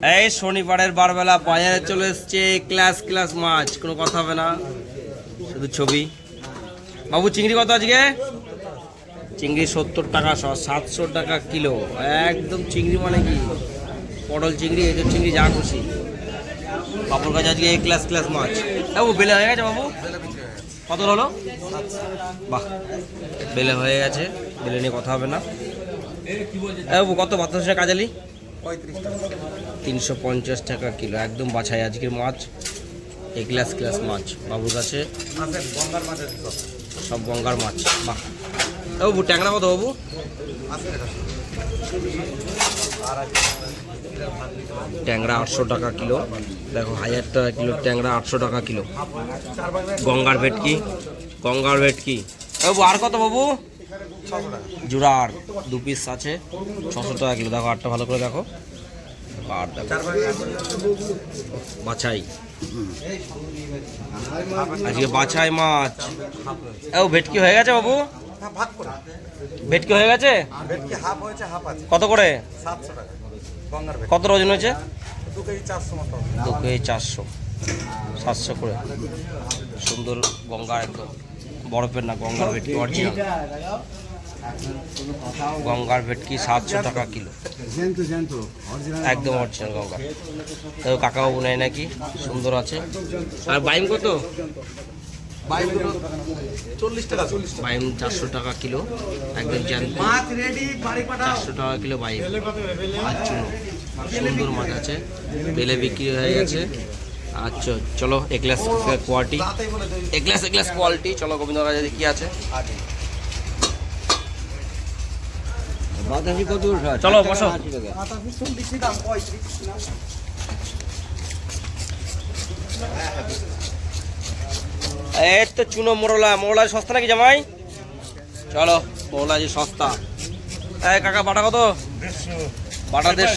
এই শনিবারের বারবেলা বাজারে চলে এসছে ক্লাস ক্লাস মাছ। কোনো কথা হবে না। শুধু ছবি। বাবু, চিংড়ি কত আজকে? চিংড়ি সত্তর টাকা, শ সাতশো টাকা কিলো। একদম চিংড়ি মানে কি? পটল চিংড়ি এই চিংড়ি, যা খুশি। বাবুর কাছে আজকে এই ক্লাস ক্লাস মাছ। বাবু, বেলে হয়ে গেছে বাবু? কত হলো? বাহ, বেলে হয়ে গেছে। বেলে নিয়ে কথা হবে না। বাবু, কত বাতাসের কাজালি? তিনশো পঞ্চাশ টাকা কিলো একদম বাছাই। আজকের মাছ এই গ্লাস ক্লাস মাছ। বাবুর কাছে সব গঙ্গার মাছ। বাহ। এ বাবু ট্যাংরা কত বাবু? ট্যাংরা আটশো টাকা কিলো। দেখো হাজার টাকা কিলো ট্যাংরা আটশো টাকা কিলো। গঙ্গার ভেটকি গঙ্গার ভেটকি। বাবু আর কত বাবু? জোড়ার দু পিস আছে। ছশো টাকা কিলো। দেখো, আটটা ভালো করে দেখো। আর বাছাই। আজকে বাছাই মাছ। ও ভেটকি হয়ে গেছে বাবু? ভেটকি হয়ে গেছে? কত করে? কত ওজন হয়েছে। দু কেজি চারশো। সাতশো করে। সুন্দর গঙ্গা একদম। বরফের না গঙ্গার ভেটকি অরিজিনাল। গঙ্গার ভেটকি সাতশো টাকা কিলো। একদম অরিজিনাল গঙ্গা। তো কাকাবাবু নেয় নাকি? সুন্দর আছে। আর বাইম কত? চল্লিশ টাকা বাইম চারশো টাকা কিলো। একদম জ্যান্ত চারশো টাকা কিলো বাইম। আর চুনো। সুন্দর মাছ আছে। বেলে বিক্রি হয়ে গেছে। আচ্ছা চলো এক্লাস কোয়ালিটি তাতেই বলে দেয় এক্লাস এক্লাস কোয়ালিটি চলো গোবিন্দ কাছে কি আছে। চলো, বসো। এই তো চুনো মোরলা। মোরলা সস্তা নাকি জামাই? চলো মোরলা যে সস্তা। এই কাকা বাটা কত? বাটা দেড়শো।